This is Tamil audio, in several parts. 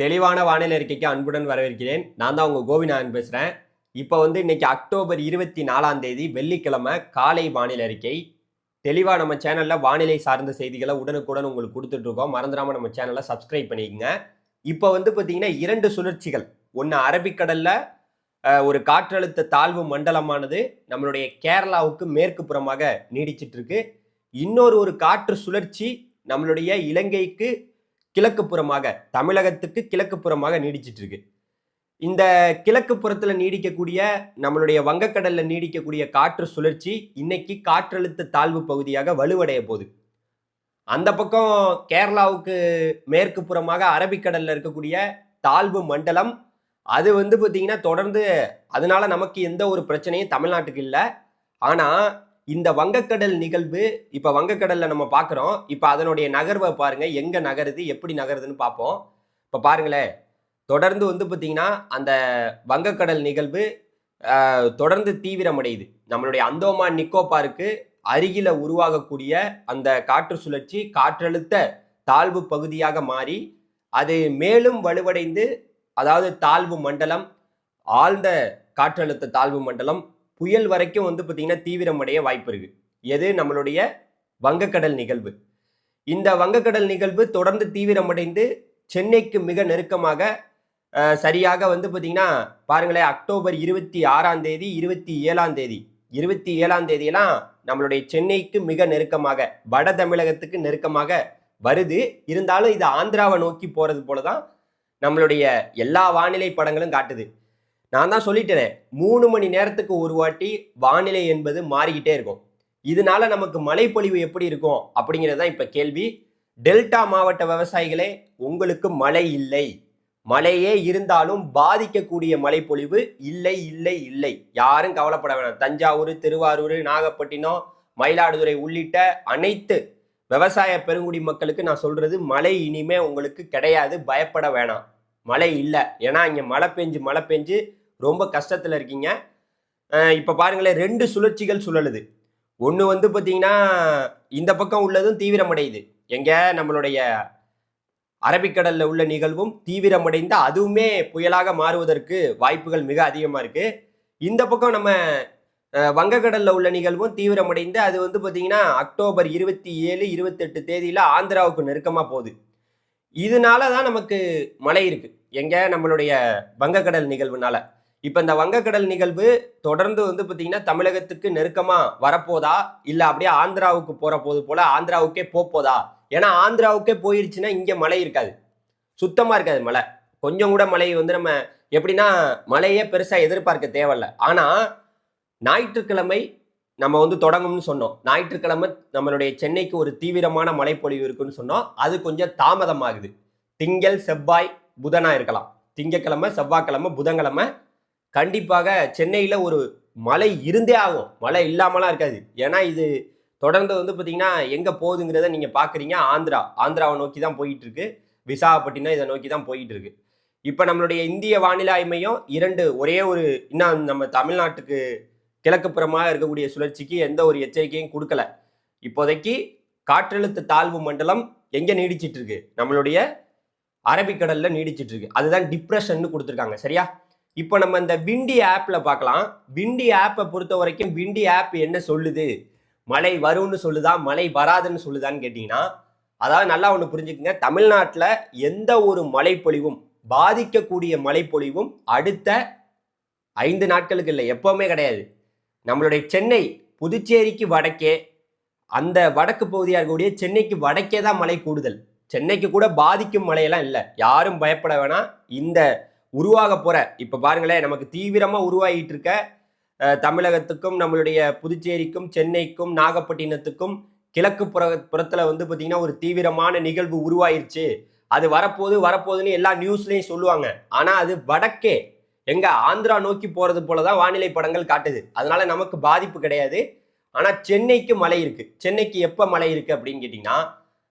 தெளிவான வானிலை அறிக்கைக்கு அன்புடன் வரவேற்கிறேன். நான் தான் உங்கள் கோவிநாதன் பேசுகிறேன் இப்போ வந்து இன்னைக்கு அக்டோபர் இருபத்தி நாலாம் தேதி வெள்ளிக்கிழமை காலை வானிலை அறிக்கை. தெளிவாக நம்ம சேனலில் வானிலை சார்ந்த செய்திகளை உடனுக்குடன் உங்களுக்கு கொடுத்துட்ருக்கோம் மறந்துடாமல் நம்ம சேனலை சப்ஸ்கிரைப் பண்ணிக்கோங்க. இப்போ வந்து பார்த்தீங்கன்னா இரண்டு சுழற்சிகள். ஒன்று அரபிக்கடலில் ஒரு காற்றழுத்த தாழ்வு மண்டலமானது நம்மளுடைய கேரளாவுக்கு மேற்கு புறமாக நீடிச்சிட்ருக்கு இன்னொரு ஒரு காற்று சுழற்சி நம்மளுடைய இலங்கைக்கு கிழக்கு புறமாக தமிழகத்துக்கு கிழக்கு புறமாக நீடிச்சிட்டு இருக்கு இந்த கிழக்கு புறத்துல நீடிக்கக்கூடிய நம்மளுடைய வங்கக்கடல்ல நீடிக்கக்கூடிய காற்று சுழற்சி இன்னைக்கு காற்றழுத்த தாழ்வு பகுதியாக வலுவடைய போகுது. அந்த பக்கம் கேரளாவுக்கு மேற்கு புறமாக அரபிக்கடல்ல இருக்கக்கூடிய தாழ்வு மண்டலம் அது வந்து பார்த்தீங்கன்னா தொடர்ந்து அதனால நமக்கு எந்த ஒரு பிரச்சனையும் தமிழ்நாட்டுக்கு இல்லை. ஆனால் இந்த வங்கக்கடல் நிகழ்வு இப்ப வங்கக்கடல்ல நம்ம பார்க்குறோம் இப்ப அதனுடைய நகர்வை பாருங்க. எங்க நகருது? எப்படி நகருதுன்னு பார்ப்போம் இப்ப பாருங்களேன். தொடர்ந்து வந்து பார்த்திங்கன்னா அந்த வங்கக்கடல் நிகழ்வு தொடர்ந்து தீவிரமடையுது. நம்மளுடைய அந்தோமான் நிக்கோபாருக்கு அருகில உருவாகக்கூடிய அந்த காற்று சுழற்சி காற்றழுத்த தாழ்வு பகுதியாக மாறி அது மேலும் வலுவடைந்து அதாவது தாழ்வு மண்டலம் ஆழ்ந்த காற்றழுத்த தாழ்வு மண்டலம் புயல் வரைக்கும் வந்து பார்த்தீங்கன்னா தீவிரமடைய வாய்ப்பு இருக்குது எது? நம்மளுடைய வங்கக்கடல் நிகழ்வு. இந்த வங்கக்கடல் நிகழ்வு தொடர்ந்து தீவிரமடைந்து சென்னைக்கு மிக நெருக்கமாக சரியாக வந்து பார்த்திங்கன்னா பாருங்களேன் அக்டோபர் இருபத்தி ஆறாம் தேதி இருபத்தி ஏழாம் தேதி. இருபத்தி ஏழாம் தேதியெல்லாம் நம்மளுடைய சென்னைக்கு மிக நெருக்கமாக வட தமிழகத்துக்கு நெருக்கமாக வருது. இருந்தாலும் இது ஆந்திராவை நோக்கி போகிறது போல தான் நம்மளுடைய எல்லா வானிலை படங்களும் காட்டுது. நான் தான் சொல்லிட்டேனே மூணு மணி நேரத்துக்கு ஒரு வாட்டி வானிலை என்பது மாறிக்கிட்டே இருக்கும். இதனால நமக்கு மழைப்பொழிவு எப்படி இருக்கும் அப்படிங்கிறது தான் இப்போ கேள்வி. டெல்டா மாவட்ட விவசாயிகளே உங்களுக்கு மழை இல்லை. மழையே இருந்தாலும் பாதிக்கக்கூடிய மழைப்பொழிவு இல்லை இல்லை இல்லை. யாரும் கவலைப்பட வேணாம். தஞ்சாவூர் திருவாரூர் நாகப்பட்டினம் மயிலாடுதுறை உள்ளிட்ட அனைத்து விவசாய பெருங்குடி மக்களுக்கு நான் சொல்றது மழை இனிமே உங்களுக்கு கிடையாது பயப்பட வேணாம். மழை இல்லை. ஏன்னா இங்கே மழை பெஞ்சு மழை பெஞ்சு ரொம்ப கஷ்டத்தில் இருக்கீங்க. இப்போ பாருங்களேன் ரெண்டு சுழற்சிகள் சுழலுது. ஒன்று வந்து பார்த்தீங்கன்னா இந்த பக்கம் உள்ளதும் தீவிரமடையுது. எங்கே? நம்மளுடைய அரபிக்கடலில் உள்ள நிகழ்வும் தீவிரமடைந்து அதுவுமே புயலாக மாறுவதற்கு வாய்ப்புகள் மிக அதிகமாக இருக்குது இந்த பக்கம் நம்ம வங்கக்கடலில் உள்ள நிகழ்வும் தீவிரமடைந்து அது வந்து பார்த்தீங்கன்னா அக்டோபர் இருபத்தி ஏழு இருபத்தெட்டு தேதியில் ஆந்திராவுக்கு நெருக்கமாக போகுது. இதனால தான் நமக்கு மழை இருக்குது எங்கே? நம்மளுடைய வங்கக்கடல் நிகழ்வுனால. இப்போ இந்த வங்கக்கடல் நிகழ்வு தொடர்ந்து வந்து பார்த்தீங்கன்னா தமிழகத்துக்கு நெருக்கமாக வரப்போதா? இல்லை அப்படியே ஆந்திராவுக்கு போகிற போது போல் ஆந்திராவுக்கே போப் போதா ஏன்னா ஆந்திராவுக்கே போயிருச்சுன்னா இங்கே மழை இருக்காது. சுத்தமாக இருக்காது மழை. கொஞ்சம் கூட மழை வந்து நம்ம எப்படின்னா மழையே பெருசாக எதிர்பார்க்க தேவையில்ல. ஆனால் ஞாயிற்றுக்கிழமை நம்ம வந்து தொடங்கும்னு சொன்னோம். ஞாயிற்றுக்கிழமை நம்மளுடைய சென்னைக்கு ஒரு தீவிரமான மழைப்பொழிவு இருக்குன்னு சொன்னோம். அது கொஞ்சம் தாமதமாகுது. திங்கள் செவ்வாய் புதனாக இருக்கலாம். திங்கக்கிழமை செவ்வாய்க்கிழமை புதன்கிழமை கண்டிப்பாக சென்னையில் ஒரு மழை இருந்தே ஆகும். மழை இல்லாமலாம் இருக்காது. ஏன்னா இது தொடர்ந்து வந்து பார்த்தீங்கன்னா எங்கே போகுதுங்கிறத நீங்கள் பார்க்குறீங்க ஆந்திரா. ஆந்திராவை நோக்கி தான் போயிட்டு இருக்கு விசாகப்பட்டினம் இதை நோக்கி தான் போயிட்டு இருக்கு இப்போ நம்மளுடைய இந்திய வானிலை மையம் இரண்டு ஒரே ஒரு இன்னும் நம்ம தமிழ்நாட்டுக்கு கிழக்கு புறமாக இருக்கக்கூடிய சுழற்சிக்கு எந்த ஒரு எச்சரிக்கையும் கொடுக்கல. இப்போதைக்கு காற்றழுத்த தாழ்வு மண்டலம் எங்கே நீடிச்சிட்டு இருக்கு? நம்மளுடைய அரபிக்கடலில் நீடிச்சிட்டு இருக்கு. அதுதான் டிப்ரெஷன் கொடுத்துருக்காங்க. சரியா? இப்போ நம்ம இந்த விண்டி ஆப்பில் பார்க்கலாம். விண்டி ஆப்பை பொறுத்த வரைக்கும் விண்டி ஆப் என்ன சொல்லுது? மழை வரும்னு சொல்லுதா? மழை வராதுன்னு சொல்லுதான்னு கேட்டிங்கன்னா அதாவது நல்லா ஒன்று புரிஞ்சுக்கங்க. தமிழ்நாட்டில் எந்த ஒரு மழைப்பொழிவும் பாதிக்கக்கூடிய மழைப்பொழிவும் அடுத்த ஐந்து நாட்களுக்கு இல்லை எப்போவுமே கிடையாது. நம்மளுடைய சென்னை புதுச்சேரிக்கு வடக்கே அந்த வடக்கு பகுதியாக இருக்கக்கூடிய சென்னைக்கு வடக்கே தான் மழை கூடுதல். சென்னைக்கு கூட பாதிக்கும் மழையெல்லாம் இல்லை. யாரும் பயப்பட வேணாம். இந்த உருவாக போற. இப்ப பாருங்களேன் நமக்கு தீவிரமா உருவாகிட்டு இருக்க தமிழகத்துக்கும் நம்மளுடைய புதுச்சேரிக்கும் சென்னைக்கும் நாகப்பட்டினத்துக்கும் கிழக்கு புற புறத்துல வந்து பாத்தீங்கன்னா ஒரு தீவிரமான நிகழ்வு உருவாயிருச்சு. அது வரப்போகுது வரப்போகுதுன்னு எல்லா நியூஸ்லயும் சொல்லுவாங்க. ஆனா அது வடக்கே எங்க ஆந்திரா நோக்கி போறது போலதான் வானிலை படங்கள் காட்டுது. அதனால நமக்கு பாதிப்பு கிடையாது. ஆனா சென்னைக்கு மழை இருக்கு. சென்னைக்கு எப்ப மழை இருக்கு அப்படின்னு கேட்டீங்கன்னா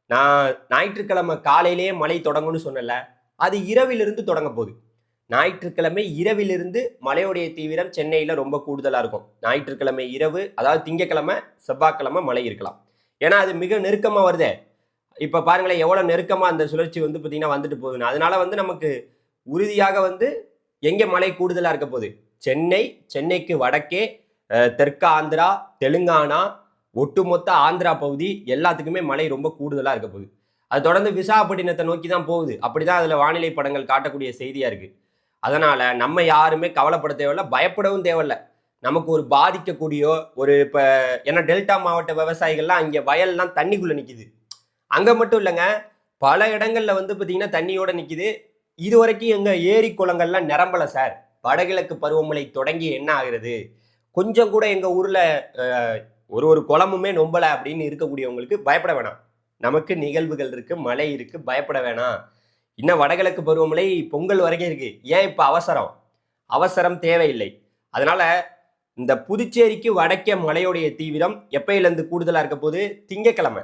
நான் ஞாயிற்றுக்கிழமை காலையிலேயே மழை தொடங்கும்னு சொன்னல அது இரவிலிருந்து தொடங்க போகுது. ஞாயிற்றுக்கிழமை இரவிலிருந்து மழையுடைய தீவிரம் சென்னையில் ரொம்ப கூடுதலாக இருக்கும். ஞாயிற்றுக்கிழமை இரவு அதாவது திங்கக்கிழமை செவ்வாய்க்கிழமை மழை இருக்கலாம். ஏன்னா அது மிக நெருக்கமாக வருதே. இப்போ பாருங்களேன் எவ்வளோ நெருக்கமாக அந்த சுழற்சி வந்து பார்த்திங்கன்னா வந்துட்டு போகுதுன்னு. அதனால வந்து நமக்கு உறுதியாக வந்து எங்கே மழை கூடுதலாக இருக்க போகுது? சென்னை சென்னைக்கு வடக்கே தெற்கு ஆந்திரா தெலுங்கானா ஒட்டுமொத்த ஆந்திரா பகுதி எல்லாத்துக்குமே மழை ரொம்ப கூடுதலாக இருக்க போகுது. அது தொடர்ந்து விசாகப்பட்டினத்தை நோக்கி தான் போகுது. அப்படிதான் அதுல வானிலை படங்கள் காட்டக்கூடிய செய்தியா இருக்கு. அதனால் நம்ம யாருமே கவலைப்பட தேவையில்ல பயப்படவும் தேவையில்ல. நமக்கு ஒரு பாதிக்கக்கூடிய ஒரு இப்போ ஏன்னா டெல்டா மாவட்ட விவசாயிகள்லாம் அங்கே வயல்லாம் தண்ணிக்குள்ளே நிற்கிது அங்கே மட்டும் இல்லைங்க பல இடங்களில் வந்து பார்த்திங்கன்னா தண்ணியோடு நிற்கிது இது வரைக்கும் எங்கள் ஏரி குளங்கள்லாம் நிரம்பல சார். வடகிழக்கு பருவமழை தொடங்கி என்ன ஆகுறது? கொஞ்சம் கூட எங்கள் ஊரில் ஒரு ஒரு குளமுமே நொம்பலை அப்படின்னு இருக்கக்கூடியவங்களுக்கு பயப்பட வேணாம். நமக்கு நிகழ்வுகள் இருக்குது மழை இருக்கு பயப்பட வேணாம். இன்னும் வடகிழக்கு பருவமழை பொங்கல் வரைக்கும் இருக்கு. ஏன் இப்போ அவசரம்? அவசரம் தேவையில்லை. அதனால இந்த புதுச்சேரிக்கு வடக்கே மழையுடைய தீவிரம் எப்பயிலேருந்து கூடுதலாக இருக்க போது திங்கக்கிழமை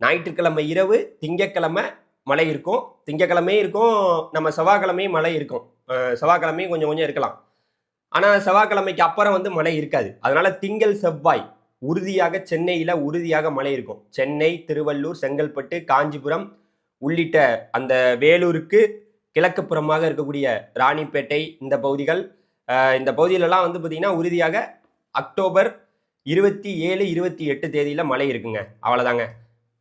ஞாயிற்றுக்கிழமை இரவு திங்கக்கிழமை மழை இருக்கும். திங்கக்கிழமையும் இருக்கும் நம்ம செவ்வாய்க்கிழமையும் மழை இருக்கும். செவ்வாய்க்கிழமையும் கொஞ்சம் கொஞ்சம் இருக்கலாம். ஆனால் செவ்வாய்க்கிழமைக்கு அப்புறம் வந்து மழை இருக்காது. அதனால திங்கள் செவ்வாய் உறுதியாக சென்னையில் உறுதியாக மழை இருக்கும். சென்னை திருவள்ளூர் செங்கல்பட்டு காஞ்சிபுரம் உள்ளிட்ட அந்த வேலூருக்கு கிழக்கு புறமாக இருக்கக்கூடிய ராணிப்பேட்டை இந்த பகுதிகள் இந்த பகுதியிலலாம் வந்து பார்த்தீங்கன்னா உறுதியாக அக்டோபர் இருபத்தி ஏழு இருபத்தி எட்டு தேதியில் மழை இருக்குங்க. அவ்வளோதாங்க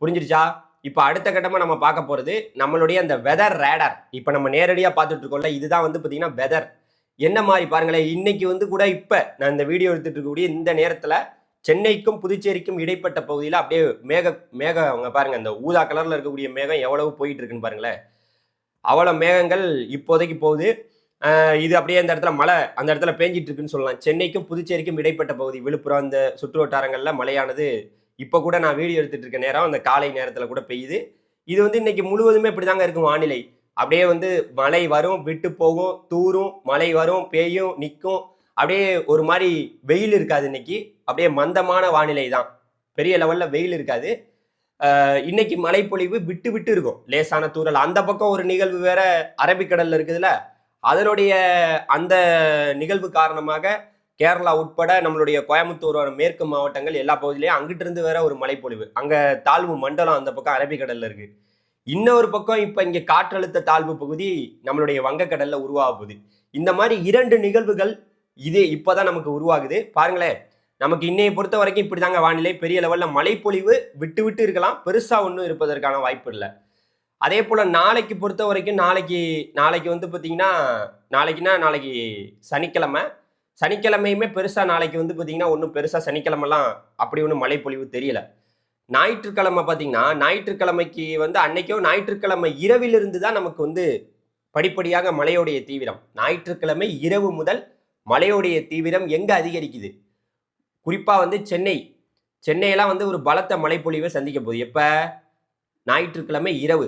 புரிஞ்சிருச்சா? இப்போ அடுத்த கட்டமாக நம்ம பார்க்க போகிறது நம்மளுடைய அந்த வெதர் ரேடர் இப்போ நம்ம நேரடியாக பார்த்துட்டு இருக்கோம்ல இதுதான் வந்து பார்த்திங்கன்னா வெதர் என்ன மாதிரி பாருங்களேன் இன்னைக்கு வந்து கூட இப்போ நான் இந்த வீடியோ எடுத்துகிட்டு இருக்கக்கூடிய இந்த நேரத்தில் சென்னைக்கும் புதுச்சேரிக்கும் இடைப்பட்ட பகுதியில் அப்படியே மேக மேக அவங்க பாருங்க இந்த ஊதா கலரில் இருக்கக்கூடிய மேகம் எவ்வளவு போயிட்டு இருக்குன்னு பாருங்களேன். அவ்வளோ மேகங்கள் இப்போதைக்கு போகுது. இது அப்படியே அந்த இடத்துல மழை அந்த இடத்துல பேஞ்சிட்டு இருக்குன்னு சொல்லலாம். சென்னைக்கும் புதுச்சேரிக்கும் இடைப்பட்ட பகுதி. விழுப்புரம் அந்த சுற்று வட்டாரங்களில் மழையானது. இப்போ கூட நான் வீடியோ எடுத்துட்டு இருக்க நேரம் அந்த காலை நேரத்தில் கூட பெய்யுது. இது வந்து இன்னைக்கு முழுவதுமே இப்படி தாங்க இருக்கும் வானிலை. அப்படியே வந்து மழை வரும் விட்டு போகும் தூரும் மழை வரும் பெய்யும் நிற்கும். அப்படியே ஒரு மாதிரி வெயில் இருக்காது இன்னைக்கு. அப்படியே மந்தமான வானிலை தான். பெரிய லெவலில் வெயில் இருக்காது. இன்னைக்கு மழைப்பொழிவு விட்டு விட்டு இருக்கும். லேசான தூறல். அந்த பக்கம் ஒரு நிகழ்வு வேற அரபிக்கடல்ல இருக்குதுல்ல அதனுடைய அந்த நிகழ்வு காரணமாக கேரளா உட்பட நம்மளுடைய கோயம்புத்தூர் மேற்கு மாவட்டங்கள் எல்லா பகுதியிலையும் அங்கிட்டு இருந்து வேற ஒரு மழைப்பொழிவு. அங்க தாழ்வு மண்டலம் அந்த பக்கம் அரபிக்கடல்ல இருக்கு. இன்னொரு பக்கம் இப்ப இங்க காற்றழுத்த தாழ்வு பகுதி நம்மளுடைய வங்கக்கடல்ல உருவாக போகுது. இந்த மாதிரி இரண்டு நிகழ்வுகள் இது இப்போதான் நமக்கு உருவாகுது. பாருங்களேன். நமக்கு இன்னையை பொறுத்த வரைக்கும் இப்படிதாங்க வானிலை. பெரிய லெவலில் மழைப்பொழிவு விட்டு விட்டு இருக்கலாம். பெருசாக ஒன்றும் இருப்பதற்கான வாய்ப்பு இல்லை. அதே போல் நாளைக்கு பொறுத்த வரைக்கும் நாளைக்கு நாளைக்கு வந்து பார்த்தீங்கன்னா நாளைக்குன்னா நாளைக்கு சனிக்கிழமை. சனிக்கிழமையுமே பெருசாக நாளைக்கு வந்து பார்த்தீங்கன்னா ஒன்றும் பெருசாக சனிக்கிழமெல்லாம் அப்படி ஒன்றும் மழைப்பொழிவு தெரியல. ஞாயிற்றுக்கிழமை பார்த்தீங்கன்னா ஞாயிற்றுக்கிழமைக்கு வந்து அன்னைக்கோ ஞாயிற்றுக்கிழமை இரவிலிருந்து தான் நமக்கு வந்து படிப்படியாக மழையோடைய தீவிரம். ஞாயிற்றுக்கிழமை இரவு முதல் மழையோடைய தீவிரம் எங்கே அதிகரிக்குது? குறிப்பாக வந்து சென்னை. சென்னையெல்லாம் வந்து ஒரு பலத்த மழைப்பொழிவை சந்திக்க போகுது. எப்போ? ஞாயிற்றுக்கிழமை இரவு.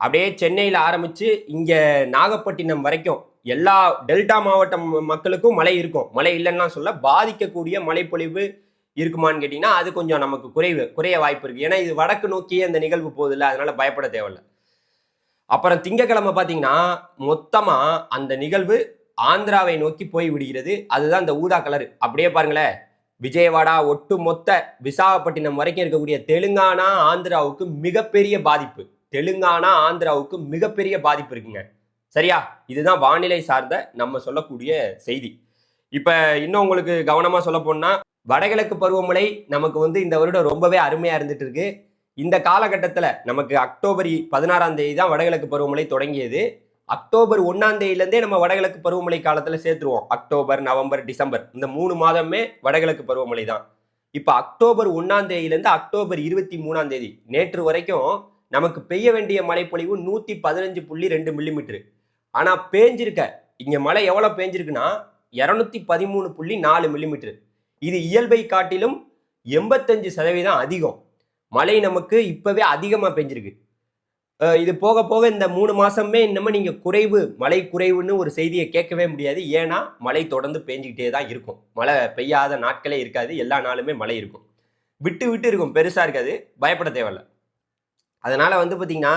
அப்படியே சென்னையில் ஆரம்பித்து இங்கே நாகப்பட்டினம் வரைக்கும் எல்லா டெல்டா மாவட்டம் மக்களுக்கும் மழை இருக்கும். மழை இல்லைன்னா சொல்ல பாதிக்கக்கூடிய மழைப்பொழிவு இருக்குமான்னு கேட்டிங்கன்னா அது கொஞ்சம் நமக்கு குறைவு குறைய வாய்ப்பு இருக்குது ஏன்னா இது வடக்கு நோக்கியே அந்த நிகழ்வு போகுதுல்ல அதனால் பயப்பட தேவையில்ல. அப்புறம் திங்கக்கிழமை பார்த்தீங்கன்னா மொத்தமாக அந்த நிகழ்வு ஆந்திராவை நோக்கி போய் விடுகிறது. அதுதான் இந்த ஊதா கலர். அப்படியே பாருங்களேன். விஜயவாடா ஒட்டு மொத்த விசாகப்பட்டினம் வரைக்கும் இருக்கக்கூடிய தெலுங்கானா ஆந்திராவுக்கு மிகப்பெரிய பாதிப்பு. தெலுங்கானா ஆந்திராவுக்கு மிகப்பெரிய பாதிப்பு இருக்குங்க. சரியா? இதுதான் வானிலை சார்ந்த நம்ம சொல்லக்கூடிய செய்தி. இப்போ இன்னும் உங்களுக்கு கவனமாக சொல்ல போனால் வடகிழக்கு பருவமழை நமக்கு வந்து இந்த வருடம் ரொம்பவே அருமையாக இருந்துட்டு இருக்கு. இந்த காலகட்டத்தில் நமக்கு அக்டோபர் பதினாறாம் தேதி தான் வடகிழக்கு பருவமழை தொடங்கியது. அக்டோபர் ஒன்னாம் தேதியிலேருந்தே நம்ம வடகிழக்கு பருவமழை காலத்தில் சேர்த்துருவோம். October November December. இந்த மூணு மாதமே வடகிழக்கு பருவமழை தான். இப்போ அக்டோபர் ஒன்னாம் தேதியிலேருந்து அக்டோபர் இருபத்தி மூணாம் தேதி நேற்று வரைக்கும் நமக்கு பெய்ய வேண்டிய மழைப்பொழிவு நூற்றி பதினஞ்சு புள்ளி ரெண்டு மில்லிமீட்டரு ஆனால் பேஞ்சிருக்க. இங்கே மழை எவ்வளோ பேஞ்சிருக்குன்னா இரநூத்தி பதிமூணு புள்ளி நாலு மில்லிமீட்டர் இது இயல்பை காட்டிலும் எண்பத்தஞ்சு சதவீதம் அதிகம். மழை நமக்கு இப்போவே அதிகமாக பெஞ்சிருக்கு. இது போக போக இந்த மூணு மாசமே இன்னமும் நீங்க குறைவு மழை குறைவுன்னு ஒரு செய்தியை கேட்கவே முடியாது. ஏன்னா மழை தொடர்ந்து பெஞ்சிக்கிட்டே தான் இருக்கும். மழை பெய்யாத நாட்களே இருக்காது. எல்லா நாளுமே மழை இருக்கும். விட்டு விட்டு இருக்கும். பெருசா இருக்காது. பயப்பட தேவையில்ல. அதனால வந்து பார்த்திங்கன்னா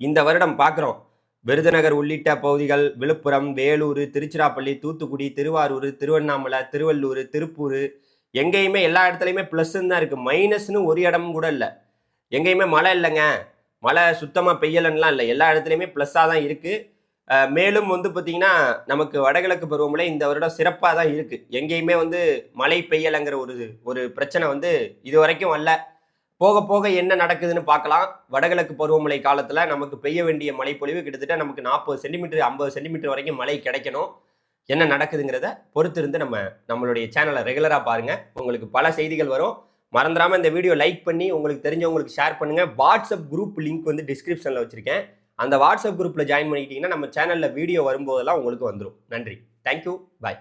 இந்த வருடம் பார்க்குறோம் விருதுநகர் உள்ளிட்ட பகுதிகள் விழுப்புரம் வேலூர் திருச்சிராப்பள்ளி தூத்துக்குடி திருவாரூர் திருவண்ணாமலை திருவள்ளூர் திருப்பூர் எங்கேயுமே எல்லா இடத்துலையுமே ப்ளஸ்ன்னு தான் இருக்குது மைனஸ்னு ஒரு இடமும் கூட இல்லை. எங்கேயுமே மழை இல்லைங்க. மழை சுத்தமாக பெய்யலன்னுலாம் இல்லை. எல்லா இடத்துலையுமே ப்ளஸ்ஸாக தான் இருக்குது மேலும் வந்து பார்த்திங்கன்னா நமக்கு வடகிழக்கு பருவமழை இந்த வருடம் சிறப்பாக தான் இருக்குது எங்கேயுமே வந்து மழை பெய்யலைங்கிற ஒரு ஒரு பிரச்சனை வந்து இது வரைக்கும் அல்ல. போக போக என்ன நடக்குதுன்னு பார்க்கலாம். வடகிழக்கு பருவமழை காலத்தில் நமக்கு பெய்ய வேண்டிய மழைப்பொழிவு கிட்டத்தட்ட நமக்கு நாற்பது சென்டிமீட்டர் ஐம்பது சென்டிமீட்டர் வரைக்கும் மழை கிடைக்கணும். என்ன நடக்குதுங்கிறத பொறுத்திருந்து நம்ம நம்மளுடைய சேனலை ரெகுலராக பாருங்கள் உங்களுக்கு பல செய்திகள் வரும். மறந்துடாமல் இந்த வீடியோ லைக் பண்ணி உங்களுக்கு தெரிஞ்சவங்களுக்கு ஷேர் பண்ணுங்கள் வாட்ஸ்அப் குரூப் லிங்க் வந்து டிஸ்கிரிப்ஷனில் வச்சுருக்கேன். அந்த வாட்ஸ்அப் குரூப்பில் ஜாயின் பண்ணிக்கிட்டீங்கன்னா நம்ம சேனலில் வீடியோ வரும்போதெல்லாம் உங்களுக்கு வந்துடும் நன்றி. Thank you bye